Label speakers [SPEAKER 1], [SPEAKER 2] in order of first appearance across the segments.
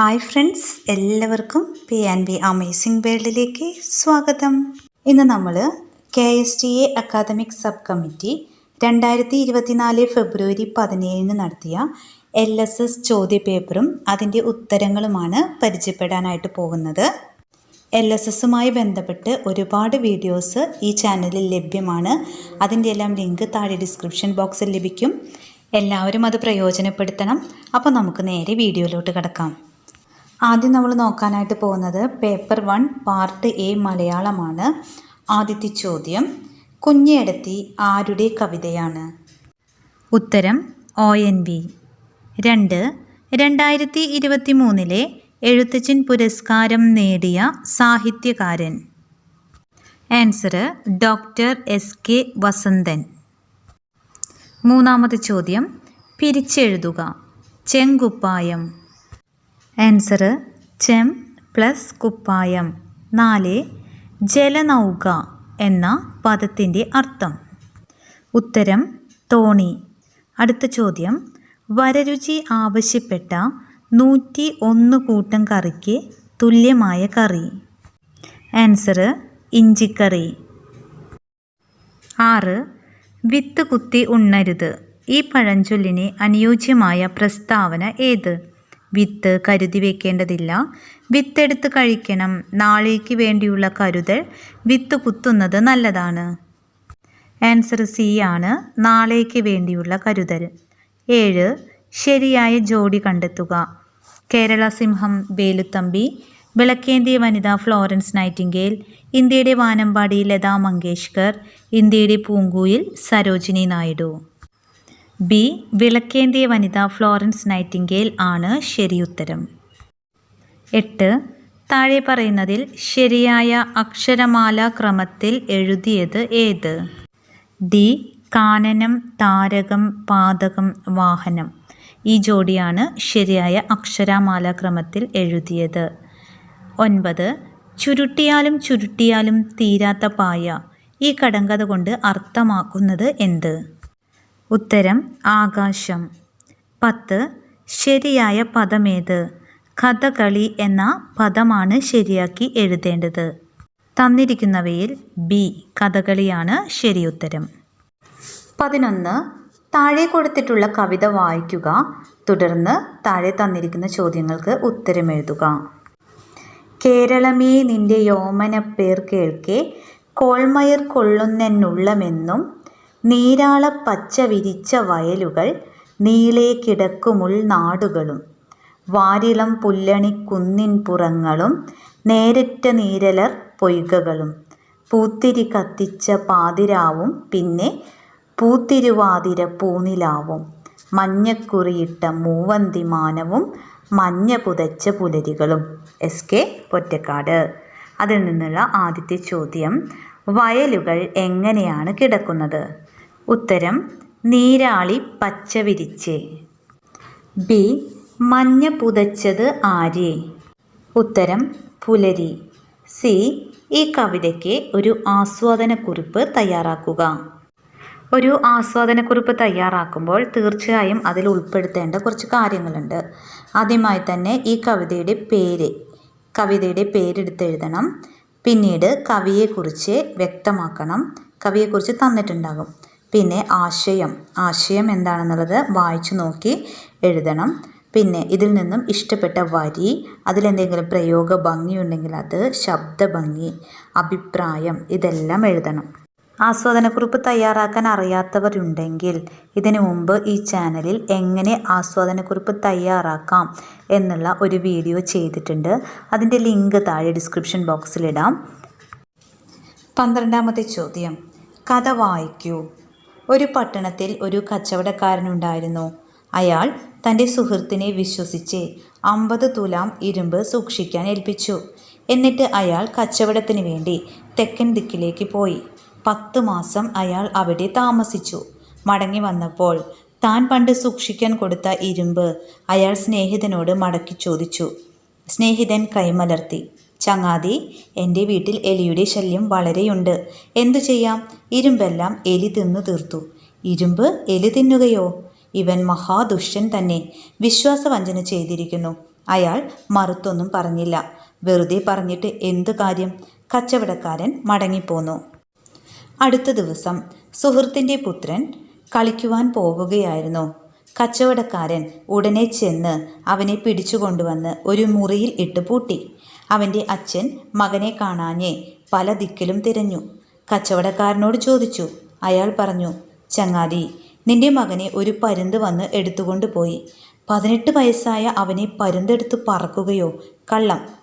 [SPEAKER 1] Hi friends എല്ലാവർക്കും P and B amazing വേൾഡിലേക്ക് സ്വാഗതം. ഇന്ന് നമ്മൾ K S T A academic sub committee രണ്ടായിരത്തി ഇരുപത്തിനാല് ഫെബ്രുവരി പതിനേഴിന് നടത്തിയ എൽ എസ് എസ് ചോദ്യപേപ്പറും അതിന്റെ ഉത്തരങ്ങളുമാണ് പരിചയപ്പെടാനായിട്ട് പോകുന്നത്. എൽ എസ് എസുമായി ബന്ധപ്പെട്ട് ഒരുപാട് വീഡിയോസ് ഈ ചാനലിൽ ലഭ്യമാണ്. അതിന്റെ എല്ലാം ലിങ്ക് താഴെ ഡിസ്ക്രിപ്ഷൻ ബോക്സിൽ ലഭിക്കും. എല്ലാവരും അത് പ്രയോജനപ്പെടുത്തണം. അപ്പോൾ നമുക്ക് നേരെ വീഡിയോയിലോട്ട് കിടക്കാം. ആദ്യം നമ്മൾ നോക്കാനായിട്ട് പോകുന്നത് പേപ്പർ വൺ പാർട്ട് എ മലയാളമാണ്. ആദ്യത്തെ ചോദ്യം കുഞ്ഞേടത്തി ആരുടെ കവിതയാണ്? ഉത്തരം ഒ എൻ വി രണ്ട് രണ്ടായിരത്തി ഇരുപത്തി മൂന്നിലെ എഴുത്തച്ഛൻ പുരസ്കാരം നേടിയ സാഹിത്യകാരൻ. Answer doctor S K Vasanthan. മൂന്നാമത്തെ ചോദ്യം പിരിച്ചെഴുതുക. ചെങ്കുപ്പായം. ആൻസർ ചെം പ്ലസ് കുപ്പായം. നാല് ജലനൗക എന്ന പദത്തിന്റെ അർത്ഥം. ഉത്തരം തോണി. അടുത്ത ചോദ്യം വരരുചി ആവശ്യപ്പെട്ട നൂറ്റി ഒന്ന് കൂട്ടം കറിക്ക് തുല്യമായ കറി. ആൻസർ ഇഞ്ചിക്കറി. ആറ് വിത്ത് കുത്തി ഉണ്ണരുത്. ഈ പഴഞ്ചൊല്ലിന് അനുയോജ്യമായ പ്രസ്താവന ഏത്? വിത്ത് കരുതി വെക്കേണ്ടതില്ല. വിത്തെടുത്ത് കഴിക്കണം. നാളേക്ക് വേണ്ടിയുള്ള കരുതൽ. വിത്ത് കുത്തുന്നത് നല്ലതാണ്. ആൻസർ സി ആണ്. നാളേക്ക് വേണ്ടിയുള്ള കരുതൽ. ഏഴ്. ശരിയായ ജോഡി കണ്ടെത്തുക. കേരള സിംഹം വേലുത്തമ്പി വിളക്കേന്തിയ വനിത ഫ്ലോറൻസ് നൈറ്റിംഗേൽ ഇന്ത്യയുടെ വാനമ്പാടി ലതാ മങ്കേഷ്കർ ഇന്ത്യയുടെ പൂങ്കുയിൽ സരോജിനി നായിഡു. ബി. വിളക്കേന്തിയ വനിത ഫ്ലോറൻസ് നൈറ്റിംഗേൽ ആണ് ശരിയുത്തരം എട്ട്. താഴെ പറയുന്നതിൽ ശരിയായ അക്ഷരമാല ക്രമത്തിൽ എഴുതിയത് ഏത്? ഡി. കാനനം താരകം പാതകം വാഹനം. ഈ ജോഡിയാണ് ശരിയായ അക്ഷരമാല ക്രമത്തിൽ എഴുതിയത്. ഒൻപത്. ചുരുട്ടിയാലും ചുരുട്ടിയാലും തീരാത്ത പായ. ഈ കടങ്കഥ കൊണ്ട് അർത്ഥമാക്കുന്നത് എന്ത്? ഉത്തരം ആകാശം. പത്ത്. ശരിയായ പദമേത്? കഥകളി എന്ന പദമാണ് ശരിയാക്കി എഴുതേണ്ടത്. തന്നിരിക്കുന്നവയിൽ ബി. കഥകളിയാണ് ശരിയുത്തരം. പതിനൊന്ന്. താഴെ കൊടുത്തിട്ടുള്ള കവിത വായിക്കുക. തുടർന്ന് താഴെ തന്നിരിക്കുന്ന ചോദ്യങ്ങൾക്ക് ഉത്തരം എഴുതുക. കേരളമേ നിന്റെ യോമന പേർ കേൾക്കെ കോൾമയർ കൊള്ളുന്നെന്നുള്ളമെന്നും നീരാള പച്ച വിരിച്ച വയലുകൾ നീളെ കിടക്കുമുൾ നാടുകളും. വാരിളം പുല്ലണി കുന്നിൻ പുറങ്ങളും നേരറ്റ നീരലർ പൊയ്കകളും. പൂത്തിരി കത്തിച്ച പാതിരാവും പിന്നെ പൂത്തിരുവാതിര പൂനിലാവും. മഞ്ഞക്കുറിയിട്ട മൂവന്തിമാനവും മഞ്ഞ പുതച്ച പുലരികളും. S K Pottekkatt. അതിൽ നിന്നുള്ള ആദ്യത്തെ ചോദ്യം വയലുകൾ എങ്ങനെയാണ് കിടക്കുന്നത്? ഉത്തരം നീരാളി പച്ച വിരിച്ച് ബി മഞ്ഞ പുതച്ചത് ആര് ഉത്തരം പുലരി. സി ഈ കവിതയ്ക്ക് ഒരു ആസ്വാദനക്കുറിപ്പ് തയ്യാറാക്കുക. ഒരു ആസ്വാദനക്കുറിപ്പ് തയ്യാറാക്കുമ്പോൾ തീർച്ചയായും അതിൽ ഉൾപ്പെടുത്തേണ്ട കുറച്ച് കാര്യങ്ങളുണ്ട്. ആദ്യമായി തന്നെ ഈ കവിതയുടെ പേര് കവിതയുടെ പേരെടുത്തെഴുതണം. പിന്നീട് കവിയെക്കുറിച്ച് വ്യക്തമാക്കണം. കവിയെക്കുറിച്ച് തന്നിട്ടുണ്ടാകും. പിന്നെ ആശയം. ആശയം എന്താണെന്നുള്ളത് വായിച്ചു നോക്കി എഴുതണം. പിന്നെ ഇതിൽ നിന്നും ഇഷ്ടപ്പെട്ട വരി അതിലെന്തെങ്കിലും പ്രയോഗ ഭംഗിയുണ്ടെങ്കിൽ അത് ശബ്ദഭംഗി അഭിപ്രായം ഇതെല്ലാം എഴുതണം. ആസ്വാദനക്കുറിപ്പ് തയ്യാറാക്കാൻ അറിയാത്തവരുണ്ടെങ്കിൽ ഇതിനു മുമ്പ് ഈ ചാനലിൽ എങ്ങനെ ആസ്വാദനക്കുറിപ്പ് തയ്യാറാക്കാം എന്നുള്ള ഒരു വീഡിയോ ചെയ്തിട്ടുണ്ട്. അതിന്റെ ലിങ്ക് താഴെ ഡിസ്ക്രിപ്ഷൻ ബോക്സിലിടാം പന്ത്രണ്ടാമത്തെ ചോദ്യം. കഥ വായിക്കൂ. ഒരു പട്ടണത്തിൽ ഒരു കച്ചവടക്കാരനുണ്ടായിരുന്നു അയാൾ തന്റെ സുഹൃത്തിനെ വിശ്വസിച്ച് അമ്പത് തുലാം ഇരുമ്പ് സൂക്ഷിക്കാൻ ഏൽപ്പിച്ചു. എന്നിട്ട് അയാൾ കച്ചവടത്തിന് വേണ്ടി തെക്കൻ ദിക്കിലേക്ക് പോയി. പത്ത് മാസം അയാൾ അവിടെ താമസിച്ചു. മടങ്ങി വന്നപ്പോൾ താൻ പണ്ട് സൂക്ഷിക്കാൻ കൊടുത്ത ഇരുമ്പ് അയാൾ സ്നേഹിതനോട് മടക്കി ചോദിച്ചു. സ്നേഹിതൻ കൈമലർത്തി ചങ്ങാതി എന്റെ വീട്ടിൽ എലിയുടെ ശല്യം വളരെയുണ്ട്. എന്തു ചെയ്യാം? ഇരുമ്പെല്ലാം എലി തിന്നു തീർത്തു. ഇരുമ്പ് എലി തിന്നുകയോ? ഇവൻ മഹാദുഷ്യൻ തന്നെ. വിശ്വാസവഞ്ചന ചെയ്തിരിക്കുന്നു. അയാൾ മറുത്തൊന്നും പറഞ്ഞില്ല. വെറുതെ പറഞ്ഞിട്ട് എന്തു കാര്യം? കച്ചവടക്കാരൻ മടങ്ങിപ്പോന്നു. അടുത്ത ദിവസം സുഹൃത്തിന്റെ പുത്രൻ കളിക്കുവാൻ പോവുകയായിരുന്നു. കച്ചവടക്കാരൻ ഉടനെ ചെന്ന് അവനെ പിടിച്ചുകൊണ്ടുവന്ന് ഒരു മുറിയിൽ ഇട്ട് പൂട്ടി. അവന്റെ അച്ഛൻ മകനെ കാണാഞ്ഞേ പല ദിക്കിലും തിരഞ്ഞു. കച്ചവടക്കാരനോട് ചോദിച്ചു. അയാൾ പറഞ്ഞു ചങ്ങാതി നിന്റെ മകനെ ഒരു പരുന്ത് വന്ന് എടുത്തുകൊണ്ടുപോയി. പതിനെട്ട് വയസ്സായ അവനെ പരുന്തെടുത്ത് പറക്കുകയോ? കള്ളം.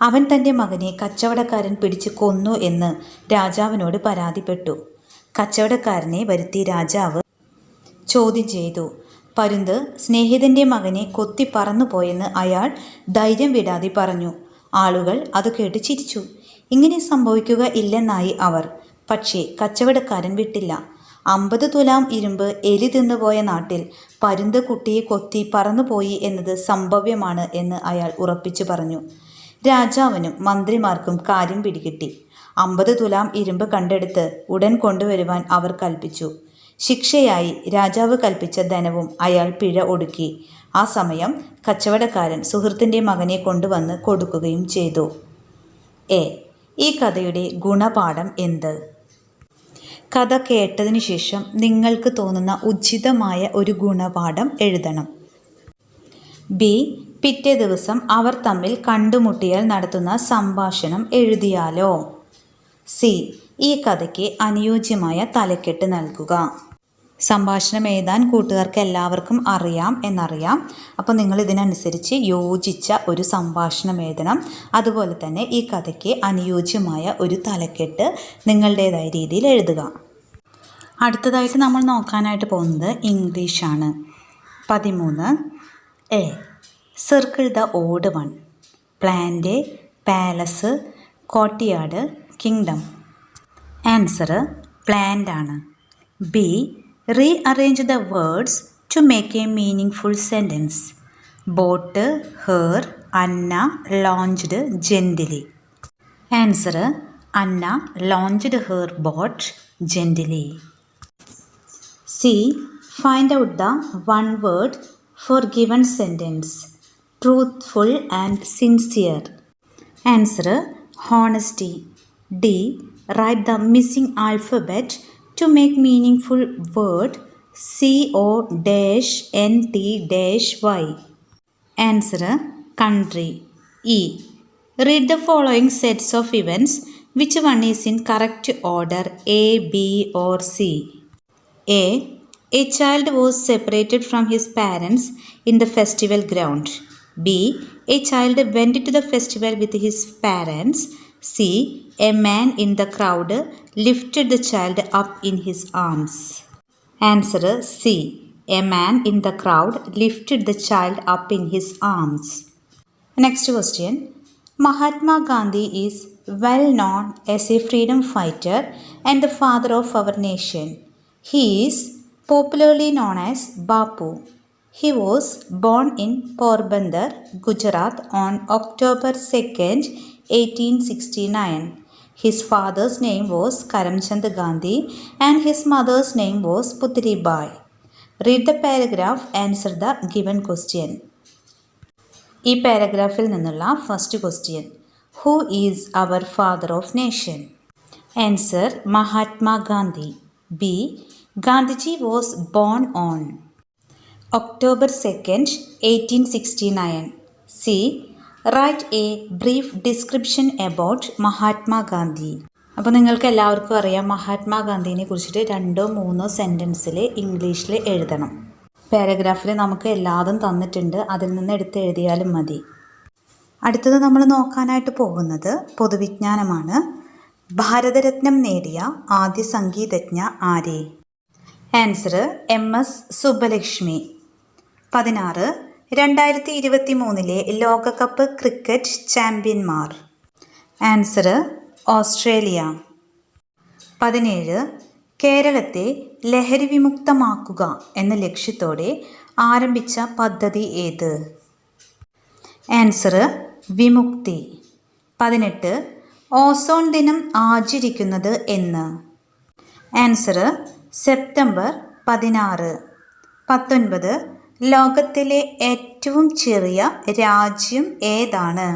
[SPEAKER 1] അവൻ തന്റെ മകനെ കച്ചവടക്കാരൻ പിടിച്ച് കൊന്നു എന്ന് രാജാവിനോട് പരാതിപ്പെട്ടു. കച്ചവടക്കാരനെ വരുത്തി രാജാവ് ചോദ്യം ചെയ്തു. പരുന്ത് സ്നേഹിതന്റെ മകനെ കൊത്തി പറന്നുപോയെന്ന് അയാൾ ധൈര്യം വിടാതെ പറഞ്ഞു. ആളുകൾ അത് കേട്ട് ചിരിച്ചു. ഇങ്ങനെ സംഭവിക്കുക ഇല്ലെന്നായി അവർ. പക്ഷേ കച്ചവടക്കാരൻ വിട്ടില്ല. അമ്പത് തുലാം ഇരുമ്പ് എലി തിന്നുപോയ നാട്ടിൽ പരുന്ത് കുട്ടിയെ കൊത്തി പറന്നുപോയി എന്നത് സംഭവ്യമാണ് എന്ന് അയാൾ ഉറപ്പിച്ചു പറഞ്ഞു. രാജാവിനും മന്ത്രിമാർക്കും കാര്യം പിടികിട്ടി. അമ്പത് തുലാം ഇരുമ്പ് കണ്ടെടുത്ത് ഉടൻ കൊണ്ടുവരുവാൻ അവർ കൽപ്പിച്ചു. ശിക്ഷയായി രാജാവ് കൽപ്പിച്ച ധനവും അയാൾ പിഴ ഒടുക്കി. ആ സമയം കച്ചവടക്കാരൻ സുഹൃത്തിന്റെ മകനെ കൊണ്ടുവന്ന് കൊടുക്കുകയും ചെയ്തു. എ. ഈ കഥയുടെ ഗുണപാഠം എന്ത്? കഥ കേട്ടതിന് ശേഷം നിങ്ങൾക്ക് തോന്നുന്ന ഉചിതമായ ഒരു ഗുണപാഠം എഴുതണം. ബി. പിറ്റേ ദിവസം അവർ തമ്മിൽ കണ്ടുമുട്ടിയാൽ നടത്തുന്ന സംഭാഷണം എഴുതിയാലോ? സി. ഈ കഥയ്ക്ക് അനുയോജ്യമായ തലക്കെട്ട് നൽകുക. സംഭാഷണം എഴുതാൻ കൂട്ടുകാർക്ക് എല്ലാവർക്കും അറിയാം എന്നറിയാം. അപ്പോൾ നിങ്ങൾ ഇതിനനുസരിച്ച് യോജിച്ച ഒരു സംഭാഷണം എഴുതണം. അതുപോലെ തന്നെ ഈ കഥയ്ക്ക് അനുയോജ്യമായ ഒരു തലക്കെട്ട് നിങ്ങളുടേതായ രീതിയിൽ എഴുതുക. അടുത്തതായിട്ട് നമ്മൾ നോക്കാനായിട്ട് പോകുന്നത് ഇംഗ്ലീഷാണ്. പതിമൂന്ന്. A. circle the odd one plant palace കോട്ടിയാട് kingdom answer plant ആണ് B rearrange the words to make a meaningful sentence boat her Anna launched gently answer Anna launched her boat gently C find out the one word for given sentence truthful and sincere. Answer honesty. D. Write the missing alphabet to make meaningful word C O dash N T dash Y. Answer country. E. Read the following sets of events. Which one is in correct order A, B, or C? A. A child was separated from his parents in the festival ground. B. A child went to the festival with his parents. C. A man in the crowd lifted the child up in his arms. Answer C. A man in the crowd lifted the child up in his arms. Next question. Mahatma Gandhi is well known as a freedom fighter and the father of our nation. He is popularly known as Bapu. He was born in Porbandar, Gujarat on October 2nd, 1869. His father's name was Karamchand Gandhi and his mother's name was Putri Bai. Read the paragraph, answer the given question. ഈ പാരഗ്രാഫിൽ നിന്നുള്ള first question who is our father of nation answer Mahatma Gandhi B Gandhiji was born on October second eighteen sixty nine C write a brief description about Mahatma Gandhi അപ്പോൾ നിങ്ങൾക്ക് എല്ലാവർക്കും അറിയാം മഹാത്മാഗാന്ധിനെ കുറിച്ചിട്ട് രണ്ടോ മൂന്നോ സെന്റൻസിൽ ഇംഗ്ലീഷിൽ എഴുതണം. പാരഗ്രാഫിൽ നമുക്ക് എല്ലാതും തന്നിട്ടുണ്ട്. അതിൽ നിന്ന് എടുത്ത് എഴുതിയാലും മതി. അടുത്തത് നമ്മൾ നോക്കാനായിട്ട് പോകുന്നത് പൊതുവിജ്ഞാനമാണ്. ഭാരതരത്നം നേടിയ ആദ്യ സംഗീതജ്ഞ ആരെ? ആൻസർ എം എസ് സുബ്ബലക്ഷ്മി പതിനാറ് രണ്ടായിരത്തി ഇരുപത്തി മൂന്നിലെ ലോകകപ്പ് ക്രിക്കറ്റ് ചാമ്പ്യന്മാർ. Answer Australia. പതിനേഴ് കേരളത്തെ ലഹരി വിമുക്തമാക്കുക എന്ന ലക്ഷ്യത്തോടെ ആരംഭിച്ച പദ്ധതി ഏത്? ആൻസർ വിമുക്തി. പതിനെട്ട് ഓസോൺ ദിനം ആചരിക്കുന്നത് എന്ന്. ആൻസർ സെപ്റ്റംബർ പതിനാറ്. പത്തൊൻപത് ലോകത്തിലെ ഏറ്റവും ചെറിയ രാജ്യം ഏതാണ്?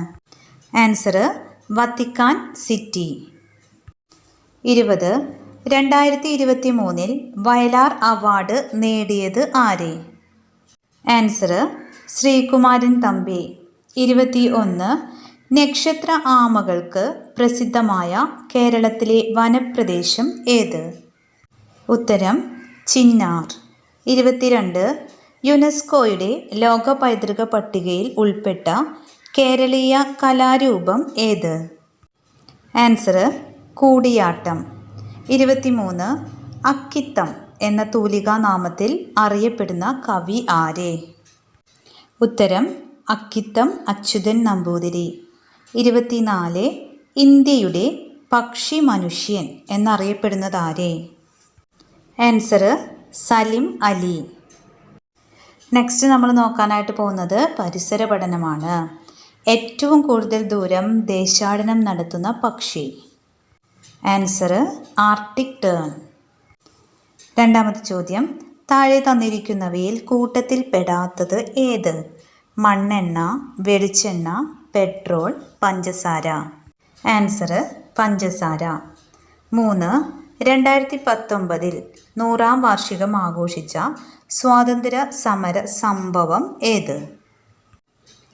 [SPEAKER 1] Answer Vatican City. ഇരുപത് രണ്ടായിരത്തി ഇരുപത്തി മൂന്നിൽ വയലാർ അവാർഡ് നേടിയത് ആര്? ആൻസർ ശ്രീകുമാരൻ തമ്പി. ഇരുപത്തി ഒന്ന് നക്ഷത്ര ആമകൾക്ക് പ്രസിദ്ധമായ കേരളത്തിലെ വനപ്രദേശം ഏത്? ഉത്തരം ചിന്നാർ. ഇരുപത്തിരണ്ട് യുനെസ്കോയുടെ ലോക പൈതൃക പട്ടികയിൽ ഉൾപ്പെട്ട കേരളീയ കലാരൂപം ഏത്? ആൻസർ കൂടിയാട്ടം. ഇരുപത്തിമൂന്ന് അക്കിത്തം എന്ന തൂലികാ നാമത്തിൽ അറിയപ്പെടുന്ന കവി ആരെ? ഉത്തരം അക്കിത്തം അച്യുതൻ നമ്പൂതിരി. ഇരുപത്തിനാല് ഇന്ത്യയുടെ പക്ഷി മനുഷ്യൻ എന്നറിയപ്പെടുന്നത് ആരെ? ആൻസർ സലിം അലി. നെക്സ്റ്റ് നമ്മൾ നോക്കാനായിട്ട് പോകുന്നത് പരിസര പഠനമാണ്. ഏറ്റവും കൂടുതൽ ദൂരം ദേശാടനം നടത്തുന്ന പക്ഷി. ആൻസർ ആർട്ടിക് ടേൺ രണ്ടാമത്തെ ചോദ്യം താഴെ തന്നിരിക്കുന്നവയിൽ കൂട്ടത്തിൽ പെടാത്തത് ഏത്? മണ്ണെണ്ണ വെളിച്ചെണ്ണ പെട്രോൾ പഞ്ചസാര. ആൻസർ പഞ്ചസാര. മൂന്ന് രണ്ടായിരത്തി പത്തൊമ്പതിൽ നൂറാം വാർഷികം ആഘോഷിച്ച സ്വാതന്ത്ര്യ സമര സംഭവം ഏത്?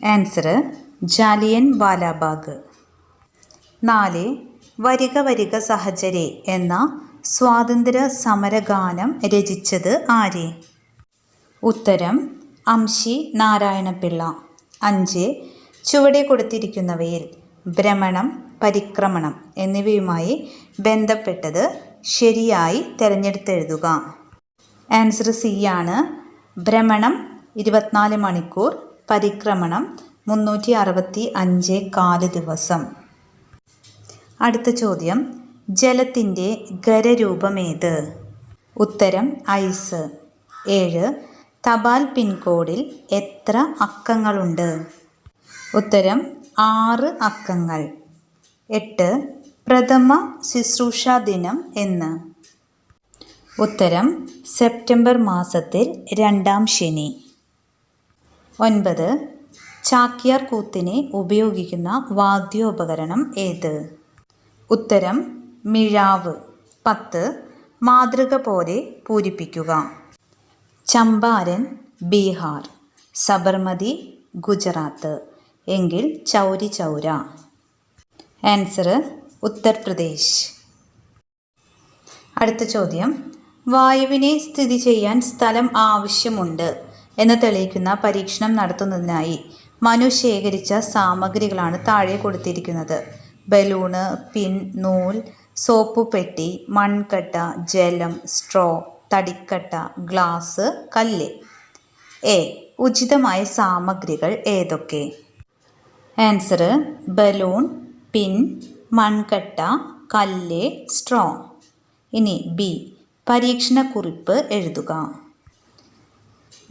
[SPEAKER 1] ആൻസർ ജാലിയൻ വാലാബാഗ്. നാല് വരിക വരിക സഹചരെ എന്ന സ്വാതന്ത്ര്യ സമരഗാനം രചിച്ചത് ആര്? ഉത്തരം അംശി നാരായണപിള്ള. അഞ്ച് ചുവടെ കൊടുത്തിരിക്കുന്നവയിൽ ഭ്രമണം പരിക്രമണം എന്നിവയുമായി ബന്ധപ്പെട്ടത് ശരിയായി തിരഞ്ഞെടുത്തെഴുതുക. ആൻസർ സി ആണ്. ഭ്രമണം ഇരുപത്തിനാല് മണിക്കൂർ പരിക്രമണം മുന്നൂറ്റി അറുപത്തി അഞ്ച് കാൽ ദിവസം. അടുത്ത ചോദ്യം ജലത്തിന്റെ ഖരരൂപമേത് ഉത്തരം ഐസ്. ഏഴ് തപാൽ പിൻകോഡിൽ എത്ര അക്കങ്ങളുണ്ട്? ഉത്തരം ആറ് അക്കങ്ങൾ. എട്ട് പ്രഥമ ശുശ്രൂഷ ദിനം എന്ന്. ഉത്തരം സെപ്റ്റംബർ മാസത്തിൽ രണ്ടാം ശനി. ഒൻപത് ചാക്യാർ കൂത്തിനെ ഉപയോഗിക്കുന്ന വാദ്യോപകരണം ഏത്? ഉത്തരം മിഴാവ്. പത്ത് മാതൃക പോലെ പൂരിപ്പിക്കുക. ചമ്പാരൻ ബീഹാർ. സബർമതി ഗുജറാത്ത്. എങ്കിൽ ചൗരി ചൗര. ആൻസർ ഉത്തർപ്രദേശ്. അടുത്ത ചോദ്യം. വായുവിനെ സ്ഥിതി ചെയ്യാൻ സ്ഥലം ആവശ്യമുണ്ട് എന്ന് തെളിയിക്കുന്ന പരീക്ഷണം നടത്തുന്നതിനായി മനു ശേഖരിച്ച സാമഗ്രികളാണ് താഴെ കൊടുത്തിരിക്കുന്നത്. ബലൂണ് പിൻ നൂൽ സോപ്പ് പെട്ടി മൺകട്ട ജലം സ്ട്രോ തടിക്കട്ട ഗ്ലാസ് കല്ല്. എ. ഉചിതമായ സാമഗ്രികൾ ഏതൊക്കെ? ആൻസർ ബലൂൺ പിൻ മൺകട്ട കല്ല് സ്ട്രോ. ഇനി ബി പരീക്ഷണ കുറിപ്പ് എഴുതുക.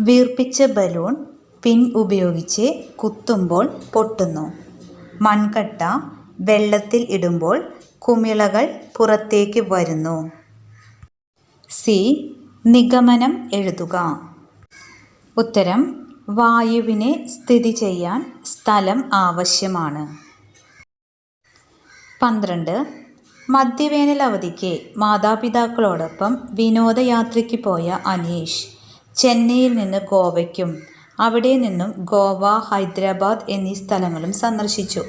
[SPEAKER 1] വീർപ്പിച്ച ബലൂൺ പിൻ ഉപയോഗിച്ച് കുത്തുമ്പോൾ പൊട്ടുന്നു. മൺകട്ട വെള്ളത്തിൽ ഇടുമ്പോൾ കുമിളകൾ പുറത്തേക്ക് വരുന്നു. സി നിഗമനം എഴുതുക. ഉത്തരം വായുവിനെ സ്ഥിതി ചെയ്യാൻ സ്ഥലം ആവശ്യമാണ്. പന്ത്രണ്ട്. മധ്യവേനൽ അവധിക്ക് മാതാപിതാക്കളോടൊപ്പം വിനോദയാത്രയ്ക്ക് പോയ അനീഷ് ചെന്നൈയിൽ നിന്ന് ഗോവയ്ക്കും അവിടെ നിന്നും ഗോവ ഹൈദരാബാദ് എന്നീ സ്ഥലങ്ങളും സന്ദർശിച്ചു.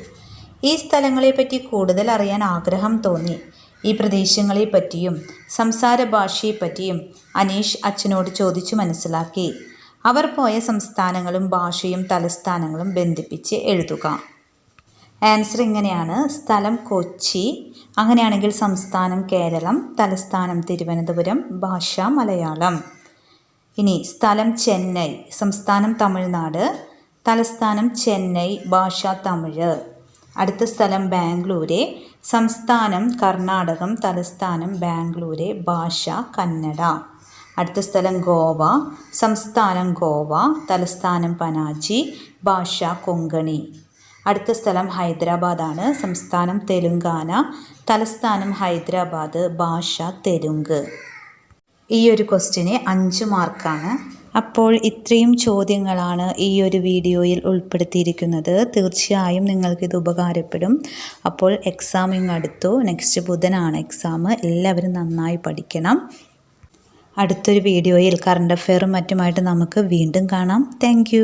[SPEAKER 1] ഈ സ്ഥലങ്ങളെപ്പറ്റി കൂടുതൽ അറിയാൻ ആഗ്രഹം തോന്നി. ഈ പ്രദേശങ്ങളെപ്പറ്റിയും സംസാര ഭാഷയെപ്പറ്റിയും അനീഷ് അച്ഛനോട് ചോദിച്ചു മനസ്സിലാക്കി. അവർ പോയ സംസ്ഥാനങ്ങളും ഭാഷയും തലസ്ഥാനങ്ങളും ബന്ധിപ്പിച്ച് എഴുതുക. ആൻസർ ഇങ്ങനെയാണ്. സ്ഥലം കൊച്ചി അങ്ങനെയാണെങ്കിൽ സംസ്ഥാനം കേരളം തലസ്ഥാനം തിരുവനന്തപുരം ഭാഷ മലയാളം. ഇനി സ്ഥലം ചെന്നൈ സംസ്ഥാനം തമിഴ്നാട് തലസ്ഥാനം ചെന്നൈ ഭാഷ തമിഴ്. അടുത്ത സ്ഥലം ബാംഗ്ലൂര് സംസ്ഥാനം കർണാടകം തലസ്ഥാനം ബാംഗ്ലൂര് ഭാഷ കന്നഡ. അടുത്ത സ്ഥലം ഗോവ സംസ്ഥാനം ഗോവ തലസ്ഥാനം പനാജി ഭാഷ കൊങ്കണി. അടുത്ത സ്ഥലം ഹൈദരാബാദാണ്. സംസ്ഥാനം തെലുങ്കാന തലസ്ഥാനം ഹൈദരാബാദ് ഭാഷ തെലുങ്ക്. ഈ ഒരു ക്വസ്റ്റിന് അഞ്ച് മാർക്കാണ്. അപ്പോൾ ഇത്രയും ചോദ്യങ്ങളാണ് ഈ ഒരു വീഡിയോയിൽ ഉൾപ്പെടുത്തിയിരിക്കുന്നത്. തീർച്ചയായും നിങ്ങൾക്കിത് ഉപകാരപ്പെടും. അപ്പോൾ എക്സാം ഇങ്ങ് അടുത്തു. നെക്സ്റ്റ് ബുധനാണ് എക്സാം എല്ലാവരും നന്നായി പഠിക്കണം. അടുത്തൊരു വീഡിയോയിൽ കറണ്ട് അഫെയറും മറ്റുമായിട്ട് നമുക്ക് വീണ്ടും കാണാം. താങ്ക്